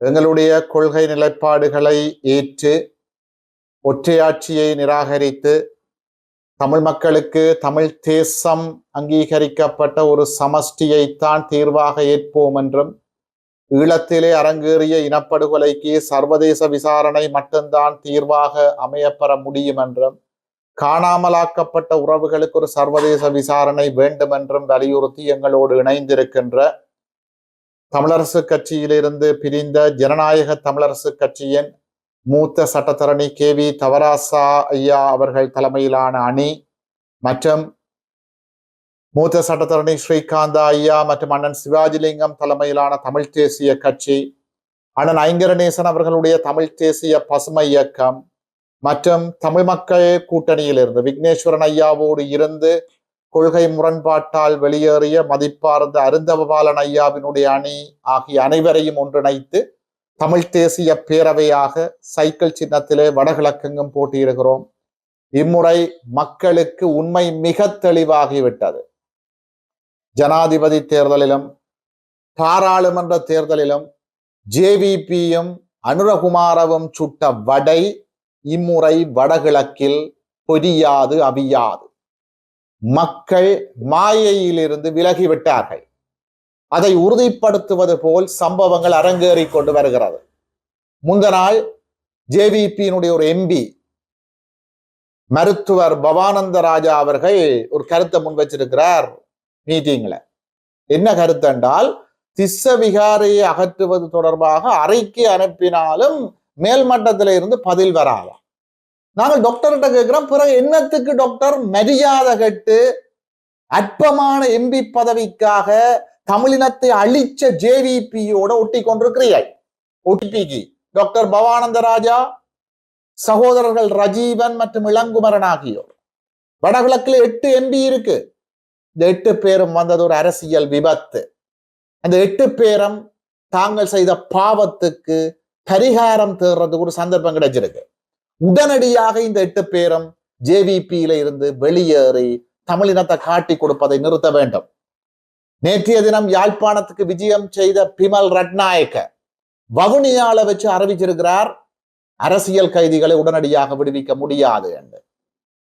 எங்களுடைய கொள்கை நிலைப்பாடுகளை ஏற்று ஒற்றையாட்சியை நிராகரித்து தமிழ் மக்களுக்கு தமிழ் தேசம் அங்கீகரிக்கப்பட்ட ஒரு சமஷ்டியைத்தான் தீர்வாக ஏற்போம் என்றும் ஈழத்திலே அரங்கேறிய இனப்படுகொலைக்கு சர்வதேச விசாரணை மட்டும்தான் தீர்வாக அமையப்பெற முடியும் என்றும் காணாமலாக்கப்பட்ட உறவுகளுக்கு ஒரு சர்வதேச விசாரணை வேண்டும் என்றும் வலியுறுத்தி எங்களோடு இணைந்திருக்கின்ற தமிழரசு கட்சியிலிருந்து பிரிந்த ஜனநாயக தமிழரசு கட்சியின் மூத்த சட்டத்தரணி கே வி தவராசா ஐயா அவர்கள் தலைமையிலான அணி மற்றும் மூத்த சட்டத்தரணி ஸ்ரீகாந்தா ஐயா மற்றும் அண்ணன் சிவாஜிலிங்கம் தலைமையிலான தமிழ் தேசிய கட்சி அண்ணன் ஐங்கரநேசன் அவர்களுடைய தமிழ் தேசிய பசுமை இயக்கம் மற்றும் தமிழ் மக்கள் கூட்டணியிலிருந்து விக்னேஸ்வரன் ஐயாவோடு இருந்து கொள்கை முரண்பாட்டால் வெளியேறிய மதிப்பார்ந்த அருந்தவபாலன் ஐயாவினுடைய அணி ஆகிய அனைவரையும் ஒன்றிணைத்து தமிழ் தேசிய பேரவையாக சைக்கிள் சின்னத்திலே வடகிழக்கெங்கும் போட்டியிடுகிறோம். இம்முறை மக்களுக்கு உண்மை மிக தெளிவாகிவிட்டது. ஜனாதிபதி தேர்தலிலும் பாராளுமன்ற தேர்தலிலும் ஜேவிபியும் அனுரகுமாரவும் சுட்ட வடை இம்முறை வடகிழக்கில் பொரியாது அவியாது. மக்கள் மாயையிலிருந்து விலகிவிட்டார்கள். அதை உறுதிப்படுத்துவது போல் சம்பவங்கள் அரங்கேறி கொண்டு வருகிறது. முந்த நாள் ஜேவிபியினுடைய ஒரு எம்பி மருத்துவர் பவானந்த ராஜா அவர்கள் ஒரு கருத்தை முன் வச்சிருக்கிறார் மீட்டிங்ல என்ன கருத்து என்றால் திஸ்ஸ விகாரையை அகற்றுவது தொடர்பாக அறிக்கை அனுப்பினாலும் மேல்மட்டத்தில இருந்து பதில் வராதாம். நாங்கள் டாக்டர்கிட்ட கேட்கிறோம். பிறகு என்னத்துக்கு டாக்டர் மரியாதை கட்டு அற்பமான எம்பி பதவிக்காக தமிழினத்தை அழிச்ச ஜேவிபியோட ஒட்டி கொண்டிருக்கிறீர்கள் ஒட்டிபிக்கு டாக்டர் பவானந்த ராஜா சகோதரர்கள் ரஜீவன் மற்றும் இளங்குமரன் ஆகியோர். வடகிழக்குல எட்டு எம்பி இருக்கு. இந்த எட்டு பேரும் வந்தது ஒரு அரசியல் விபத்து. அந்த எட்டு பேரும் தாங்கள் செய்த பாவத்துக்கு பரிகாரம் தேடுறதுக்கு ஒரு சந்தர்ப்பம் கிடைச்சிருக்கு. உடனடியாக இந்த எட்டு பேரும் ஜேவிபியில இருந்து வெளியேறி தமிழினத்தை காட்டி கொடுப்பதை நிறுத்த வேண்டும். நேற்றைய தினம் யாழ்ப்பாணத்துக்கு விஜயம் செய்த பிமல் ரட்நாயக்க வவுனியால வச்சு அறிவிச்சிருக்கிறார் அரசியல் கைதிகளை உடனடியாக விடுவிக்க முடியாது என்று.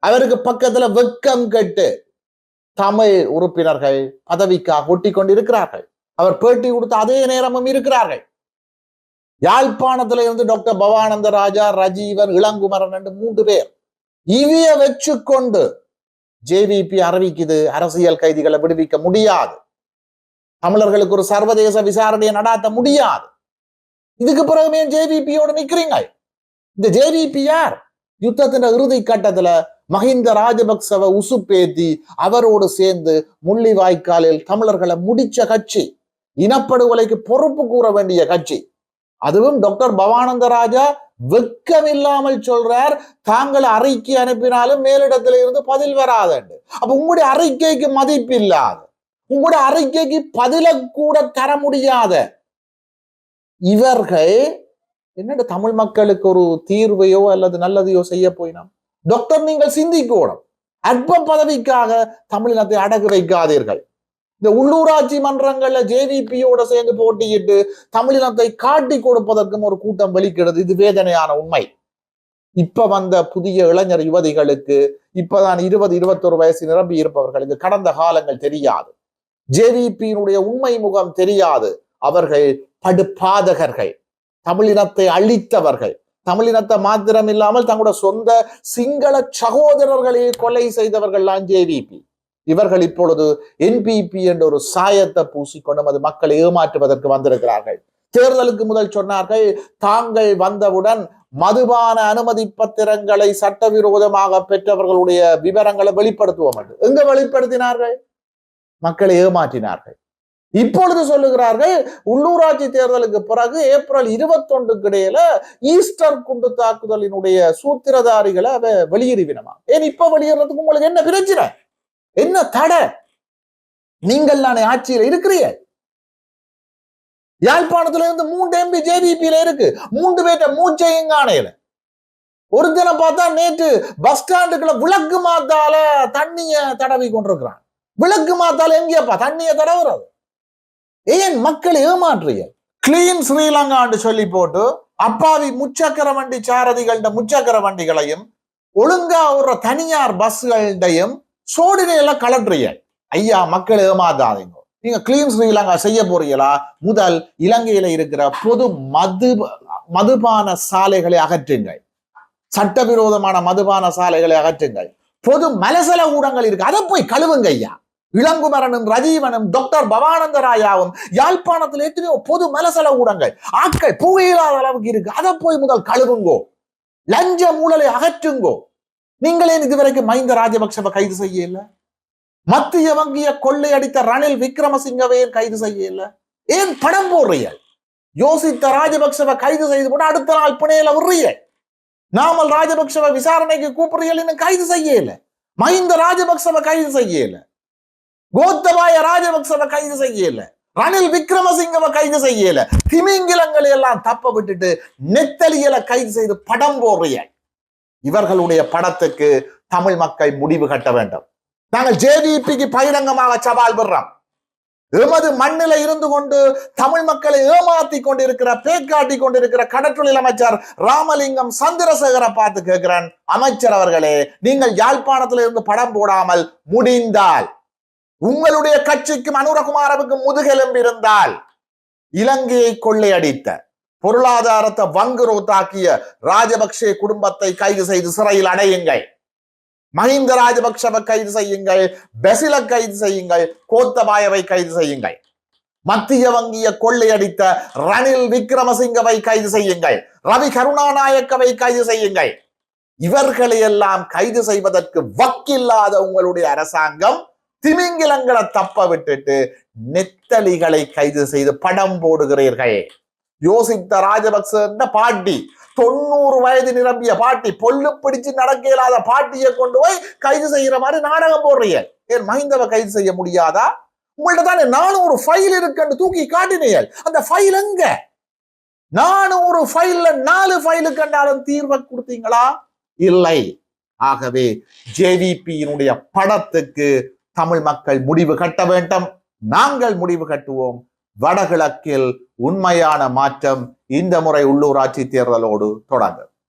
அவருக்கு பக்கத்துல வெக்கம் கெட்டு தமிழ் உறுப்பினர்கள் பதவிக்காக ஒட்டி கொண்டிருக்கிறார்கள் அவர் பேட்டி கொடுத்த அதே நேரமும் இருக்கிறார்கள். யாழ்ப்பாணத்துல இருந்து டாக்டர் பவானந்த ராஜா ரஜீவன் இளங்குமரன் என்று மூன்று பேர். இவைய வச்சுக்கொண்டு ஜேவிபி அறிவிக்குது அரசியல் கைதிகளை விடுவிக்க முடியாது. தமிழர்களுக்கு ஒரு சர்வதேச விசாரணையை நடாத்த முடியாது. இதுக்கு பிறகு ஜேவிபியோட நிக்கிறீங்க இந்த ஜேவிபி யார்? யுத்தத்தின் இறுதி கட்டத்துல மஹிந்த ராஜபக்சவை உசுப்பேத்தி அவரோடு சேர்ந்து முள்ளிவாய்க்காலில் தமிழர்களை முடிச்ச கட்சி. இனப்படுகொலைக்கு பொறுப்பு கூற வேண்டிய கட்சி. அதுவும் டாக்டர் பவானந்த ராஜா வெக்கமில்லாமல் சொல்றார். தாங்கள் அறிக்கை அனுப்பினாலும் மேலிடத்துல இருந்து பதில் வராதண்டு. அப்ப உங்களுடைய அறிக்கைக்கு மதிப்பு இல்லாத. உங்களுடைய அறிக்கைக்கு பதில கூட தர முடியாத இவர்கள் என்னடா தமிழ் மக்களுக்கு ஒரு தீர்வையோ அல்லது நல்லதையோ செய்ய போயினோம். டாக்டர் நீங்கள் சிந்திக்கணும் அற்ப பதவிக்காக தமிழினத்தை அடகு வைக்காதீர்கள். இந்த உள்ளூராட்சி மன்றங்கள்ல ஜேவிபியோட சேர்ந்து போட்டியிட்டு தமிழினத்தை காட்டி கொடுப்பதற்கும் ஒரு கூட்டம் வெளிக்கிறது இது வேதனையான உண்மை. இப்ப வந்த புதிய இளைஞர் யுவதிகளுக்கு இப்பதான் இருபது இருபத்தொரு வயசு நிரம்பி இருப்பவர்களுக்கு கடந்த காலங்கள் தெரியாது. ஜேவிபியினுடைய உண்மை முகம் தெரியாது. அவர்கள் படுபாதகர்கள். தமிழினத்தை அழித்தவர்கள். தமிழினத்தை மாத்திரம் இல்லாமல் தங்களோட சொந்த சிங்கள சகோதரர்களை கொலை செய்தவர்கள்லாம் ஜேவிபி இவர்கள் இப்பொழுது என்பிபி என்ற ஒரு சாயத்தை பூசிக்கொண்டு அது மக்களை ஏமாற்றுவதற்கு வந்திருக்கிறார்கள். தேர்தலுக்கு முதல் சொன்னார்கள் தாங்கள் வந்தவுடன் மதுபான அனுமதி பத்திரங்களை சட்டவிரோதமாக பெற்றவர்களுடைய விவரங்களை வெளிப்படுத்துவோம் என்று. எங்க வெளிப்படுத்தினார்கள்? மக்களை ஏமாற்றினார்கள். இப்பொழுது சொல்லுகிறார்கள் உள்ளூராட்சி தேர்தலுக்கு பிறகு ஏப்ரல் இருபத்தொன்றுக்கு இடையில ஈஸ்டர் குண்டு தாக்குதலினுடைய சூத்திரதாரிகளை அதை வெளியிடுவினமா? ஏன் இப்ப வெளியிடுறதுக்கு உங்களுக்கு என்ன பிரச்சனை? என்ன தடை? நீங்கள் நானே ஆட்சியில இருக்கிறீங்க. யாழ்ப்பாணத்துல இருந்து மூன்று எம்பி ஜேவிபியில இருக்கு. மூன்று பேர்ட்ட மூச்சையும் காணையில ஒரு தினம் பார்த்தா நேற்று பஸ் ஸ்டாண்டுக்குள்ள விளக்கு மாத்தால தண்ணிய தடவி கொண்டிருக்கிறான். விளக்கு மாத்தால எங்கேயப்பா? தண்ணிய தடவுறது. ஏன் மக்களை ஏமாற்றுறீங்க? கிளீன் ஸ்ரீலங்கான்னு சொல்லி போட்டு அப்பாவி முச்சக்கர வண்டி சாரதிகள முச்சக்கர வண்டிகளையும் ஒழுங்கா ஒரு தனியார் பஸ்களையும் சோடினையெல்லாம் கலட்டுறீங்க. ஐயா மக்கள் ஏமாதாதீங்க நீங்க கிளீன் ஸ்ரீலங்கா செய்ய போறீங்களா? முதல் இலங்கையில இருக்கிற பொது மது மதுபான சாலைகளை அகற்றுங்கள். சட்டவிரோதமான மதுபான சாலைகளை அகற்றுங்கள். பொது மலசல ஊடகங்கள் இருக்கு. அதை போய் கழுவுங்க ஐயா. இளங்குமரனும் ரஜீவனும் டாக்டர் பவானந்தராயாவும் யாழ்ப்பாணத்தில் எத்தனையோ பொது மலசல ஊடகங்கள் ஆட்கள் புகையில்லாத அளவுக்கு இருக்கு. அதை போய் முதல் கழுவுங்கோ. லஞ்ச ஊழலை அகற்றுங்கோ. நீங்களே இதுவரைக்கும் மஹிந்த ராஜபக்சவை கைது செய்யல மத்திய வங்கிய கொள்ளையடித்த ரணில் விக்ரமசிங்கவை ஏன் கைது செய்யல ஏன் படம் போடுறீர்கள் யோசித்த ராஜபக்சவை கைது செய்து போட்டு அடுத்த நாள் பிணையில விடுறீங்க. நாமல் ராஜபக்சவை விசாரணைக்கு கூப்பிடுறீர்கள் இன்னும் கைது செய்யல மஹிந்த ராஜபக்சவை கைது செய்யல கோத்தபாய ராஜபக்சவை கைது செய்யல ரணில் விக்ரமசிங்கவை கைது செய்யல திமிங்கிலங்களை எல்லாம் தப்ப விட்டுட்டு நெத்தலியலை கைது செய்து படம் போடுறீங்க. இவர்களுடைய படத்துக்கு தமிழ் மக்கள் முடிவு கட்ட வேண்டும். நாங்கள் ஜேவிபிக்கு பகிரங்கமாக சவால் விடுறோம். எமது மண்ணில இருந்து கொண்டு தமிழ் மக்களை ஏமாத்தி கொண்டிருக்கிற பேக்காட்டி கொண்டிருக்கிற கடற்றொழில் அமைச்சர் ராமலிங்கம் சந்திரசேகரை பார்த்து கேட்கிறேன். அமைச்சர் அவர்களே நீங்கள் யாழ்ப்பாணத்தில் இருந்து படம் போடாமல் முடிந்தால் உங்களுடைய கட்சிக்கும் அனுரகுமாரவுக்கும் முதுகெலும்பு இருந்தால் இலங்கையை கொள்ளையடித்த பொருளாதாரத்தை வங்குரோத்தாக்கிய ராஜபக்சே குடும்பத்தை கைது செய்து சிறையில் அடையுங்கள். மஹிந்த ராஜபக்சவை கைது செய்யுங்கள். பெசில கைது செய்யுங்கள். கோத்தபாயவை கைது செய்யுங்கள். மத்திய வங்கிய கொள்ளையடித்த ரணில் விக்ரமசிங்கவை கைது செய்யுங்கள். ரவி கருணாநாயக்கவை கைது செய்யுங்கள். இவர்களை எல்லாம் கைது செய்வதற்கு வக்கில்லாத உங்களுடைய அரசாங்கம் திமிங்கிலங்களை தப்ப விட்டுட்டு நெத்தலிகளை கைது செய்து படம் போடுகிறீர்கள். யோசித்த ராஜபக்ச பாட்டி தொண்ணூறு வயது நிரம்பிய பாட்டி பொல்லு பிடிச்சு நடக்க இயலாத பாட்டியை கொண்டு போய் கைது செய்யற மாதிரி நாடகம் போடுறீங்க. ஏன் மஹிந்தவை கைது செய்ய முடியாதா? உங்கள்ட்ட தானே நானூறு ஃபைல் இருக்குன்னு தூக்கி காட்டினீர்கள் அந்த ஃபைல் எங்க? நானூறு ஃபைல்ல நாலு ஃபைலு கண்டாலும் தீர்வை கொடுத்தீங்களா? இல்லை. ஆகவே ஜேவிபியினுடைய படத்துக்கு தமிழ் மக்கள் முடிவு கட்ட வேண்டும். நாங்கள் முடிவு கட்டுவோம். வடகிழக்கில் உண்மையான மாற்றம் இந்த முறை உள்ளூராட்சி தேர்தலோடு தொடங்கும்.